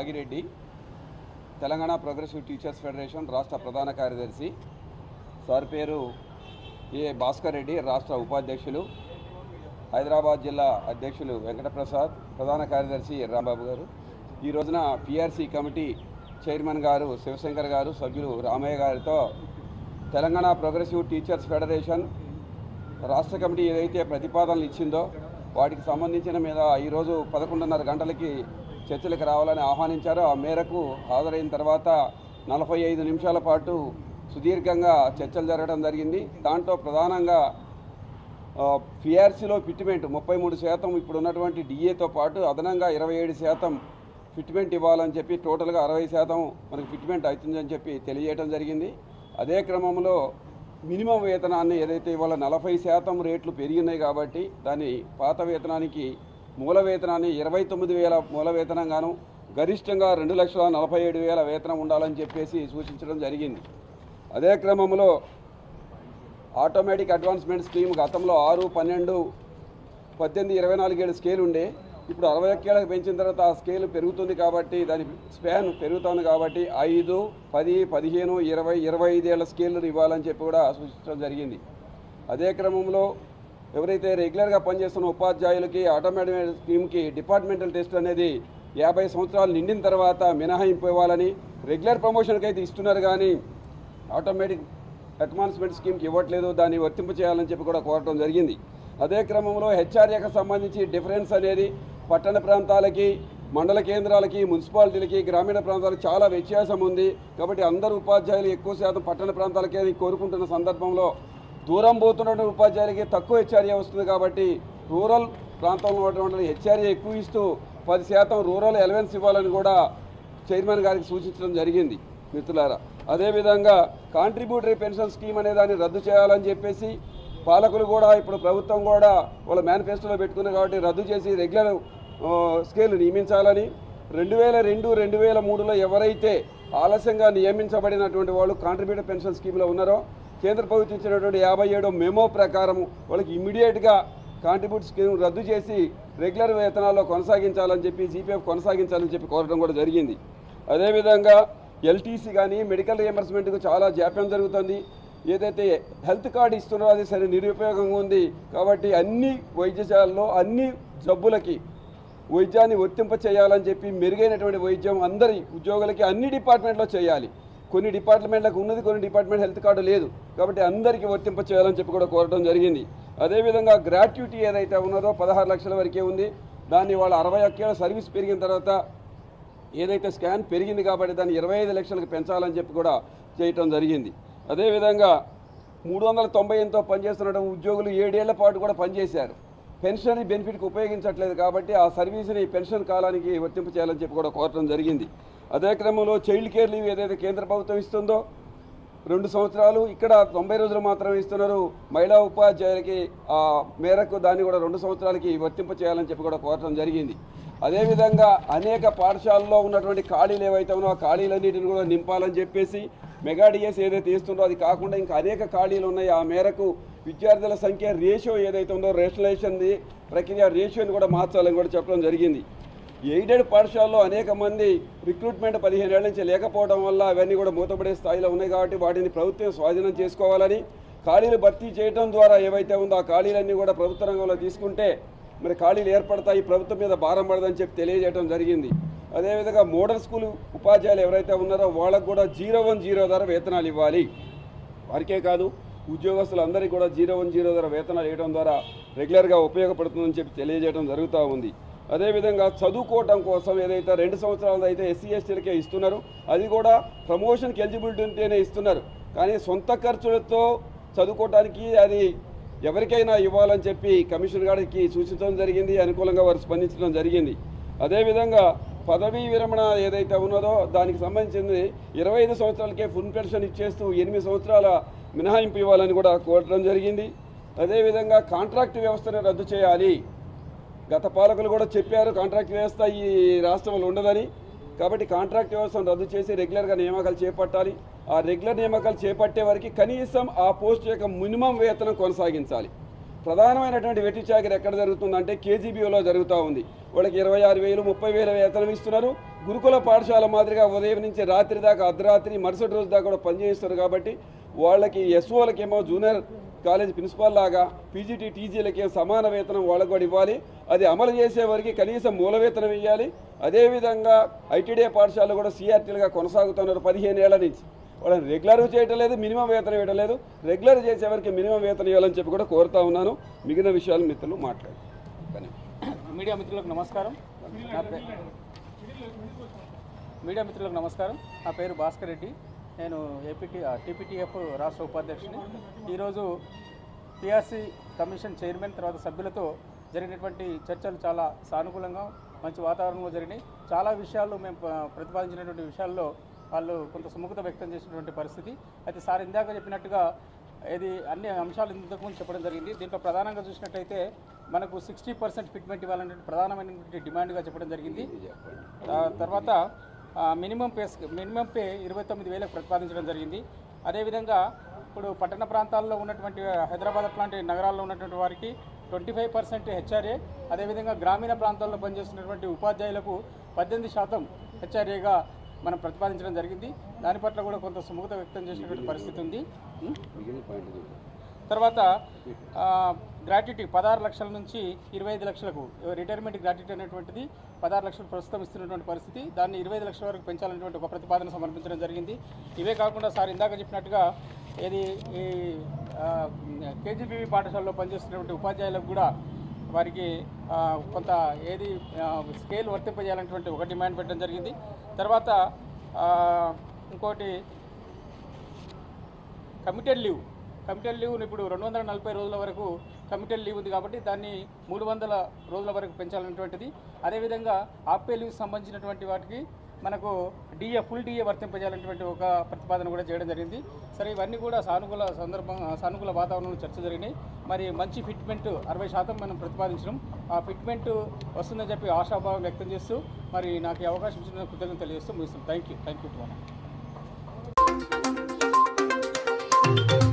Nagireddy Telangana progressive teachers federation రాష్ట్ర ప్రధాన కార్యదర్శి. సార్ పేరు ఏ భాస్కర్ రెడ్డి రాష్ట్ర ఉపాధ్యక్షులు. హైదరాబాద్ జిల్లా అధ్యక్షులు వెంకటప్రసాద్ ప్రధాన కార్యదర్శి రాంబాబు గారు. ఈ రోజున పిఆర్సీ కమిటీ చైర్మన్ గారు శివశంకర్ గారు సభ్యులు రామయ్య గారితో తెలంగాణ ప్రోగ్రెసివ్ టీచర్స్ ఫెడరేషన్ రాష్ట్ర కమిటీ ఏదైతే ప్రతిపాదనలు ఇచ్చిందో వాటికి సంబంధించిన మీద ఈరోజు పదకొండున్నర గంటలకి చర్చలకు రావాలని ఆహ్వానించారు ఆ మేరకు హాజరైన తర్వాత నలభై ఐదు నిమిషాల పాటు సుదీర్ఘంగా చర్చలు జరగడం జరిగింది. దాంట్లో ప్రధానంగా పిఆర్సీలో ఫిట్మెంట్ ముప్పై మూడు శాతం ఇప్పుడు ఉన్నటువంటి డిఏతో పాటు అదనంగా ఇరవై ఏడు శాతం ఫిట్మెంట్ ఇవ్వాలని చెప్పి టోటల్గా అరవై శాతం మనకి ఫిట్మెంట్ అవుతుందని చెప్పి తెలియజేయడం జరిగింది. అదే క్రమంలో మినిమం వేతనాన్ని ఏదైతే ఇవాళ నలభై శాతం రేట్లు పెరిగినాయి కాబట్టి దాని పాత వేతనానికి మూల వేతనాన్ని ఇరవై తొమ్మిది వేల మూల వేతనంగాను గరిష్టంగా రెండు లక్షల నలభై ఏడు వేల వేతనం ఉండాలని చెప్పేసి సూచించడం జరిగింది. అదే క్రమంలో ఆటోమేటిక్ అడ్వాన్స్మెంట్ స్కీమ్ గతంలో ఆరు పన్నెండు పద్దెనిమిది ఇరవై నాలుగేళ్ళు స్కేల్ ఉండే. ఇప్పుడు అరవై ఒక్కేళ్ళకి పెంచిన తర్వాత ఆ స్కేల్ పెరుగుతుంది కాబట్టి దాని స్పాన్ పెరుగుతుంది కాబట్టి ఐదు పది పదిహేను ఇరవై ఇరవై ఐదేళ్ళ స్కేల్ ఇవ్వాలని చెప్పి కూడా సూచించడం జరిగింది. అదే క్రమంలో ఎవరైతే రెగ్యులర్గా పనిచేస్తున్న ఉపాధ్యాయులకి ఆటోమేటిక్ స్కీమ్కి డిపార్ట్మెంటల్ టెస్ట్ అనేది యాభై సంవత్సరాలు నిండిన తర్వాత మినహాయింపు ఇవ్వాలని రెగ్యులర్ ప్రమోషన్కి అయితే ఇస్తున్నారు కానీ ఆటోమేటిక్ అడ్వాన్స్మెంట్ స్కీమ్కి ఇవ్వట్లేదు దాన్ని వర్తింపు చేయాలని చెప్పి కూడా కోరటం జరిగింది. అదే క్రమంలో హెచ్ఆర్ఏకి సంబంధించి డిఫరెన్స్ అనేది పట్టణ ప్రాంతాలకి మండల కేంద్రాలకి మున్సిపాలిటీలకి గ్రామీణ ప్రాంతాలకు చాలా వ్యత్యాసం ఉంది. కాబట్టి అందరు ఉపాధ్యాయులు ఎక్కువ శాతం పట్టణ ప్రాంతాలకే కోరుకుంటున్న సందర్భంలో దూరం పోతున్న ఉపాధ్యాయులకి తక్కువ హెచ్ఆర్ఏ వస్తుంది కాబట్టి రూరల్ ప్రాంతంలో ఉన్నటువంటి హెచ్ఆర్ఏ ఎక్కువ ఇస్తూ పది శాతం రూరల్ ఎలవెన్స్ ఇవ్వాలని కూడా చైర్మన్ గారికి సూచించడం జరిగింది మిత్రులారా. అదేవిధంగా కాంట్రిబ్యూటరీ పెన్షన్ స్కీమ్ అనే దాన్ని రద్దు చేయాలని చెప్పేసి పాలకులు కూడా ఇప్పుడు ప్రభుత్వం కూడా వాళ్ళ మేనిఫెస్టోలో పెట్టుకున్నారు కాబట్టి రద్దు చేసి రెగ్యులర్ స్కేల్ నియమించాలని రెండు వేల రెండు రెండు వేల మూడులో ఎవరైతే ఆలస్యంగా నియమించబడినటువంటి వాళ్ళు కాంట్రిబ్యూటర్ పెన్షన్ స్కీమ్లో ఉన్నారో కేంద్ర ప్రభుత్వం ఇచ్చినటువంటి యాభై ఏడో మెమో ప్రకారం వాళ్ళకి ఇమీడియట్గా కాంట్రిబ్యూట్ స్కీమ్ రద్దు చేసి రెగ్యులర్ వేతనాల్లో కొనసాగించాలని చెప్పి జీపీఎఫ్ కొనసాగించాలని చెప్పి కోరడం కూడా జరిగింది. అదేవిధంగా ఎల్టీసీ కానీ మెడికల్ రియంబర్స్మెంట్కు చాలా జాప్యం జరుగుతుంది. ఏదైతే హెల్త్ కార్డు ఇస్తున్నారో అది సరే నిరుపయోగంగా ఉంది. కాబట్టి అన్ని వైద్యశాలలో అన్ని జబ్బులకి వైద్యాన్ని వర్తింప చేయాలని చెప్పి మెరుగైనటువంటి వైద్యం అందరి ఉద్యోగులకి అన్ని డిపార్ట్మెంట్లో చేయాలి. కొన్ని డిపార్ట్మెంట్లకు ఉన్నది కొన్ని డిపార్ట్మెంట్ హెల్త్ కార్డు లేదు. కాబట్టి అందరికీ వర్తింప చేయాలని చెప్పి కూడా కోరడం జరిగింది. అదేవిధంగా గ్రాట్యుటీ ఏదైతే ఉన్నదో పదహారు లక్షల వరకే ఉంది. దాన్ని వాళ్ళ అరవై ఒక్కేళ్ళ సర్వీస్ పెరిగిన తర్వాత ఏదైతే స్కాన్ పెరిగింది కాబట్టి దాన్ని ఇరవై ఐదు లక్షలకు పెంచాలని చెప్పి కూడా చేయటం జరిగింది. అదేవిధంగా మూడు వందల తొంభై ఎనిమిదితో పనిచేస్తున్న ఉద్యోగులు ఏడేళ్ళ పాటు కూడా పనిచేశారు. పెన్షన్ బెనిఫిట్కి ఉపయోగించట్లేదు కాబట్టి ఆ సర్వీస్ని పెన్షన్ కాలానికి వర్తింప చేయాలని చెప్పి కూడా కోరటం జరిగింది. అదే క్రమంలో చైల్డ్ కేర్ లీవ్ ఏదైతే కేంద్ర ప్రభుత్వం ఇస్తుందో రెండు సంవత్సరాలు ఇక్కడ తొంభై రోజులు మాత్రమే ఇస్తున్నారు. మహిళా ఉపాధ్యాయులకి ఆ మేరకు దాన్ని కూడా రెండు సంవత్సరాలకి వర్తింప చేయాలని చెప్పి కూడా కోరటం జరిగింది. అదేవిధంగా అనేక పాఠశాలల్లో ఉన్నటువంటి ఖాళీలు ఏవైతే ఉన్నాయో ఆ ఖాళీలన్నిటిని కూడా నింపాలని చెప్పేసి మెగా డిఎస్ ఏదైతే ఇస్తుందో అది కాకుండా ఇంకా అనేక ఖాళీలు ఉన్నాయి. ఆ మేరకు విద్యార్థుల సంఖ్య రేషియో ఏదైతే ఉందో రేషనలైజేషన్ది ప్రక్రియ రేషియోని కూడా మార్చాలని కూడా చెప్పడం జరిగింది. ఎయిడెడ్ పాఠశాలలో అనేక మంది రిక్రూట్మెంట్ పదిహేను ఏళ్ళ నుంచి లేకపోవడం వల్ల అవన్నీ కూడా మూతపడే స్థాయిలో ఉన్నాయి కాబట్టి వాటిని ప్రభుత్వం స్వాధీనం చేసుకోవాలని ఖాళీలు భర్తీ చేయడం ద్వారా ఏవైతే ఉందో ఆ ఖాళీలన్నీ కూడా ప్రభుత్వ రంగంలో తీసుకుంటే మరి ఖాళీలు ఏర్పడతాయి ప్రభుత్వం మీద భారం పడదని చెప్పి తెలియజేయడం జరిగింది. అదేవిధంగా మోడల్ స్కూల్ ఉపాధ్యాయులు ఎవరైతే ఉన్నారో వాళ్ళకు కూడా జీరో వన్ జీరో ధర వేతనాలు ఇవ్వాలి. వారికే కాదు ఉద్యోగస్తులందరికీ కూడా జీరో వన్ జీరో ధర వేతనాలు ఇవ్వడం ద్వారా రెగ్యులర్గా ఉపయోగపడుతుందని చెప్పి తెలియజేయడం జరుగుతూ ఉంది. అదేవిధంగా చదువుకోవటం కోసం ఏదైతే రెండు సంవత్సరాలు అయితే ఎస్సీ ఎస్టీలకే ఇస్తున్నారు అది కూడా ప్రమోషన్కి ఎలిజిబిలిటీ ఉంటేనే ఇస్తున్నారు. కానీ సొంత ఖర్చులతో చదువుకోవడానికి అది ఎవరికైనా ఇవ్వాలని చెప్పి కమిషన్ గారికి సూచించడం జరిగింది అనుకూలంగా వారు స్పందించడం జరిగింది. అదేవిధంగా పదవీ విరమణ ఏదైతే ఉన్నదో దానికి సంబంధించింది ఇరవై ఐదు సంవత్సరాలకే ఫుల్ పెన్షన్ ఇచ్చేస్తూ ఎనిమిది సంవత్సరాల మినహాయింపు ఇవ్వాలని కూడా కోరడం జరిగింది. అదేవిధంగా కాంట్రాక్ట్ వ్యవస్థను రద్దు చేయాలి. గత పాలకులు కూడా చెప్పారు కాంట్రాక్ట్ వ్యవస్థ ఈ రాష్ట్రంలో ఉండదని. కాబట్టి కాంట్రాక్ట్ వ్యవస్థను రద్దు చేసి రెగ్యులర్గా నియామకాలు చేపట్టాలి. ఆ రెగ్యులర్ నియామకాలు చేపట్టే వరకు కనీసం ఆ పోస్ట్ యొక్క మినిమం వేతనం కొనసాగించాలి. ప్రధానమైనటువంటి వెట్టి చాకరీ ఎక్కడ జరుగుతుందంటే కేజీబీఓలో జరుగుతూ ఉంది. వాళ్ళకి ఇరవై ఆరు వేలు ముప్పై వేల వేతనం ఇస్తున్నారు. గురుకుల పాఠశాల మాదిరిగా ఉదయం నుంచి రాత్రి దాకా అర్ధరాత్రి మరుసటి రోజు దాకా కూడా పనిచేస్తారు కాబట్టి వాళ్ళకి ఎస్ఓలకేమో జూనియర్ కాలేజ్ ప్రిన్సిపాల్ లాగా పీజీటీ టీజీలకి సమాన వేతనం వాళ్ళకు కూడా ఇవ్వాలి. అది అమలు చేసే వారికి కనీసం మూల వేతనం ఇవ్వాలి. అదేవిధంగా ఐటీడీ పాఠశాలలు కూడా సిఆర్టీలుగా కొనసాగుతున్నారు పదిహేను ఏళ్ళ నుంచి. వాళ్ళని రెగ్యులర్ చేయటం లేదు మినిమం వేతనం ఇవ్వడం లేదు. రెగ్యులర్ చేసేవారికి మినిమం వేతనం ఇవ్వాలని చెప్పి కూడా కోరుతా ఉన్నాను. మిగిలిన విషయాలు మిత్రులు మాట్లాడు మీడియా మిత్రులకు నమస్కారం. మీడియా మిత్రులకు నమస్కారం. నా పేరు భాస్కర్ రెడ్డి. నేను ఏపీటీ టీపీటీఎఫ్ రాష్ట్ర ఉపాధ్యక్షుని. ఈరోజు పిఆర్సీ కమిషన్ చైర్మన్ తర్వాత సభ్యులతో జరిగినటువంటి చర్చలు చాలా సానుకూలంగా మంచి వాతావరణంలో జరిగినాయి. చాలా విషయాలు మేము ప్రతిపాదించినటువంటి విషయాల్లో వాళ్ళు కొంత సుముఖత వ్యక్తం చేసినటువంటి పరిస్థితి. అయితే సార్ ఇందాక చెప్పినట్టుగా ఇది అన్ని అంశాలు ఇంతకుముందు చెప్పడం జరిగింది. దీంట్లో ప్రధానంగా చూసినట్టయితే మనకు సిక్స్టీ పర్సెంట్ ఫిట్మెంట్ ఇవ్వాలనే ప్రధానమైనటువంటి డిమాండ్గా చెప్పడం జరిగింది. తర్వాత మినిమం పే మినిమం పే ఇరవై తొమ్మిది వేలకు ప్రతిపాదించడం జరిగింది. అదేవిధంగా ఇప్పుడు పట్టణ ప్రాంతాల్లో ఉన్నటువంటి హైదరాబాద్ అట్లాంటి నగరాల్లో ఉన్నటువంటి వారికి ట్వంటీ ఫైవ్ పర్సెంట్ హెచ్ఆర్ఏ అదేవిధంగా గ్రామీణ ప్రాంతాల్లో పనిచేస్తున్నటువంటి ఉపాధ్యాయులకు పద్దెనిమిది శాతం హెచ్ఆర్ఏగా మనం ప్రతిపాదించడం జరిగింది. దాని పట్ల కూడా కొంత సుముఖత వ్యక్తం చేసినటువంటి పరిస్థితి ఉంది. తర్వాత గ్రాట్యుటీ పదహారు లక్షల నుంచి ఇరవై ఐదు లక్షలకు రిటైర్మెంట్ గ్రాట్యుటీ అనేటువంటిది పదహారు లక్షలు ప్రస్తుతం ఇస్తున్నటువంటి పరిస్థితి. దాన్ని ఇరవై ఐదు లక్షల వరకు పెంచాలనేటువంటి ఒక ప్రతిపాదన సమర్పించడం జరిగింది. ఇవే కాకుండా సార్ ఇందాక చెప్పినట్టుగా ఏది ఈ కేజీబీవీ పాఠశాలలో పనిచేస్తున్నటువంటి ఉపాధ్యాయులకు కూడా వారికి కొంత ఏది స్కేల్ వర్తింపజేయాలనేటువంటి ఒక డిమాండ్ పెట్టడం జరిగింది. తర్వాత ఇంకోటి కమిటెడ్ లీవ్. కమిటెడ్ లీవ్ని ఇప్పుడు రెండు వందల నలభై రోజుల వరకు కమిటెడ్ లీవ్ ఉంది కాబట్టి దాన్ని మూడు వందల రోజుల వరకు పెంచాలనేటువంటిది అదేవిధంగా ఆపే లీవ్ సంబంధించినటువంటి వాటికి మనకు డిఏ ఫుల్ డిఏ వర్తింపజేయాలనేటువంటి ఒక ప్రతిపాదన కూడా చేయడం జరిగింది. సరే ఇవన్నీ కూడా సానుకూల సందర్భం సానుకూల వాతావరణంలో చర్చ జరిగినాయి. మరి మంచి ఫిట్మెంట్ అరవై శాతం మనం ప్రతిపాదించడం ఆ ఫిట్మెంట్ వస్తుందని చెప్పి ఆశాభావం వ్యక్తం చేస్తూ మరి నాకు అవకాశం ఇచ్చిన కృతజ్ఞత తెలియజేస్తూ ముగిస్తాం thank you thank you to